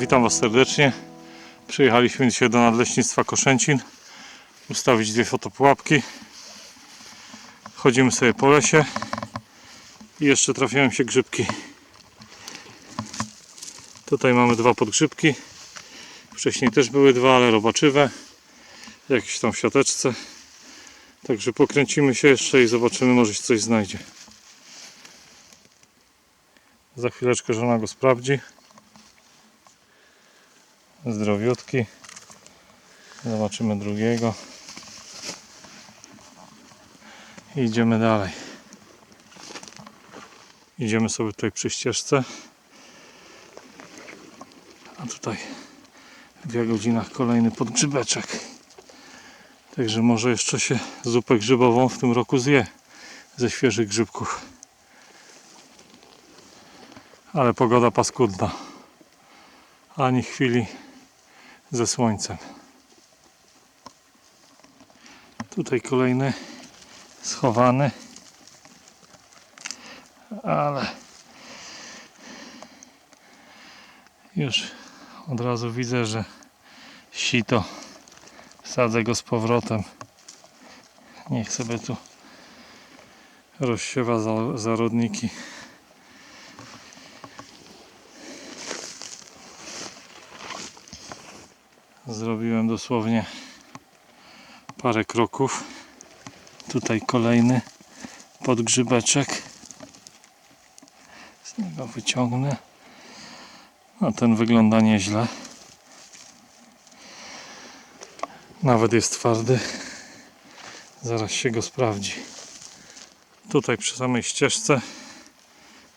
Witam Was serdecznie. Przyjechaliśmy dzisiaj do Nadleśnictwa Koszęcin ustawić dwie fotopułapki. Chodzimy sobie po lesie i jeszcze trafiają się grzybki. Tutaj mamy dwa podgrzybki. Wcześniej też były dwa, ale robaczywe. Jakieś tam w siateczce. Także pokręcimy się jeszcze i zobaczymy, może się coś znajdzie. Za chwileczkę żona go sprawdzi zdrowiutki. Zobaczymy drugiego. I idziemy dalej. Idziemy sobie tutaj przy ścieżce. A tutaj w dwie godzinach kolejny podgrzybeczek. Także może jeszcze się zupę grzybową w tym roku zje ze świeżych grzybków. Ale pogoda paskudna. Ani chwili ze słońcem. Tutaj kolejny schowany, ale już od razu widzę, że sito sadzę go z powrotem. Niech sobie tu rozsiewa za- zarodniki. Zrobiłem dosłownie parę kroków. Tutaj kolejny podgrzybeczek. Z niego wyciągnę. No ten wygląda nieźle. Nawet jest twardy. Zaraz się go sprawdzi. Tutaj przy samej ścieżce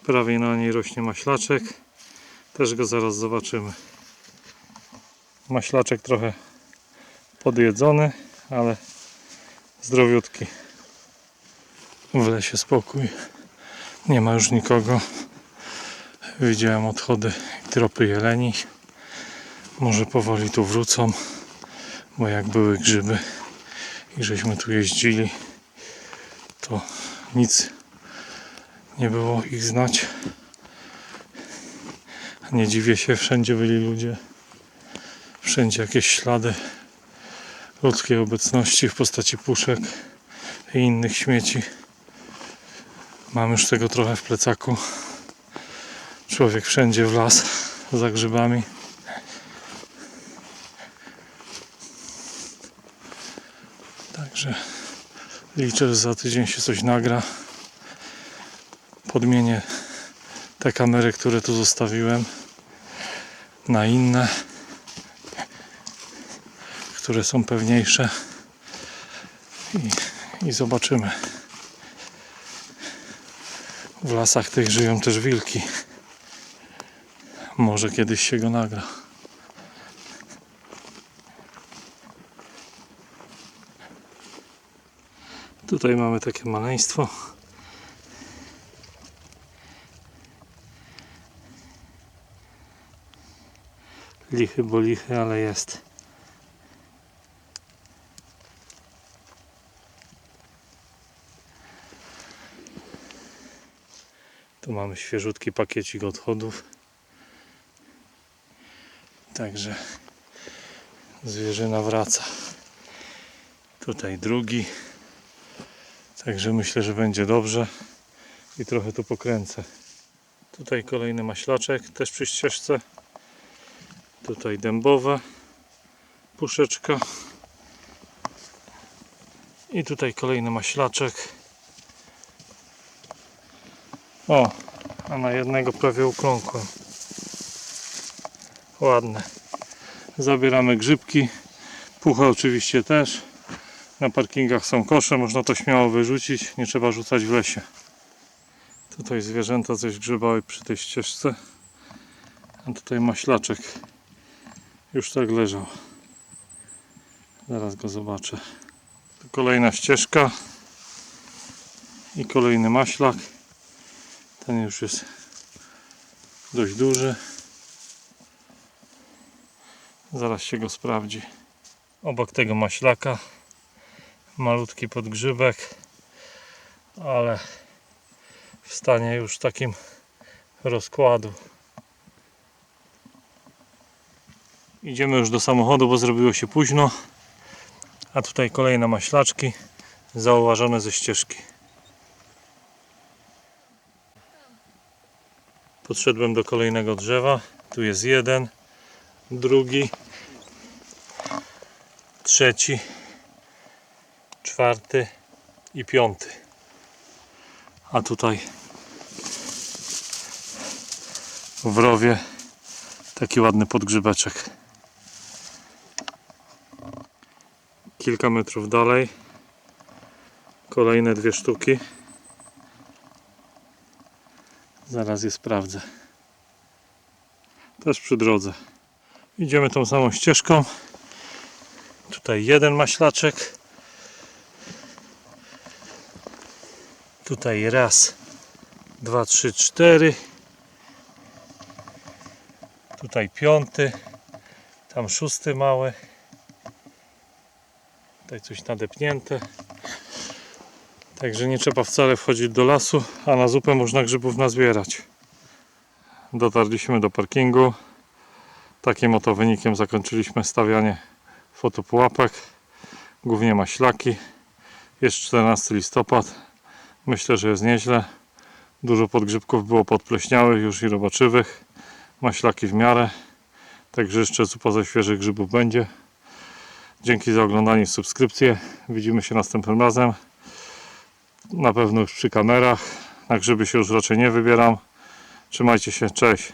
prawie na niej rośnie maślaczek. Też go zaraz zobaczymy. Maślaczek trochę podjedzony, ale zdrowiutki. W lesie spokój. Nie ma już nikogo. Widziałem odchody tropy jeleni. Może powoli tu wrócą, bo jak były grzyby i żeśmy tu jeździli, to nic nie było ich znać. Nie dziwię się, wszędzie byli ludzie wszędzie jakieś ślady ludzkiej obecności w postaci puszek i innych śmieci. Mam już tego trochę w plecaku. Człowiek wszędzie w las za grzybami. Także liczę, że za tydzień się coś nagra. Podmienię te kamery, które tu zostawiłem na inne które są pewniejsze i, i zobaczymy. W lasach tych żyją też wilki. Może kiedyś się go nagra. Tutaj mamy takie maleństwo. Lichy, bo lichy, ale jest. Tu mamy świeżutki pakiecik odchodów. Także zwierzyna wraca. Tutaj drugi. Także myślę, że będzie dobrze. I trochę tu pokręcę. Tutaj kolejny maślaczek, też przy ścieżce. Tutaj dębowe. Puszeczka. I tutaj kolejny maślaczek. O, a na jednego prawie ukląkłem. Ładne. Zabieramy grzybki. Puchę oczywiście też. Na parkingach są kosze, można to śmiało wyrzucić. Nie trzeba rzucać w lesie. Tutaj zwierzęta coś grzybały przy tej ścieżce. A tutaj maślaczek już tak leżał. Zaraz go zobaczę. Tu kolejna ścieżka i kolejny maślak. Ten już jest dość duży. Zaraz się go sprawdzi. Obok tego maślaka malutki podgrzybek, ale w stanie już takim rozkładu. Idziemy już do samochodu, bo zrobiło się późno. A tutaj kolejne maślaczki zauważone ze ścieżki. Podszedłem do kolejnego drzewa. Tu jest jeden, drugi, trzeci, czwarty i piąty. A tutaj w rowie taki ładny podgrzybeczek. Kilka metrów dalej kolejne dwie sztuki. Zaraz je sprawdzę. Też przy drodze. Idziemy tą samą ścieżką. Tutaj jeden maślaczek. Tutaj raz, dwa, trzy, cztery. Tutaj piąty. Tam szósty mały. Tutaj coś nadepnięte. Także nie trzeba wcale wchodzić do lasu, a na zupę można grzybów nazbierać. Dotarliśmy do parkingu. Takim oto wynikiem zakończyliśmy stawianie fotopułapek. Głównie maślaki. Jest 14 listopad. Myślę, że jest nieźle. Dużo podgrzybków było podpleśniałych już i robaczywych. Maślaki w miarę. Także jeszcze zupa ze świeżych grzybów będzie. Dzięki za oglądanie i subskrypcję. Widzimy się następnym razem. Na pewno już przy kamerach. Na grzyby się już raczej nie wybieram. Trzymajcie się, cześć.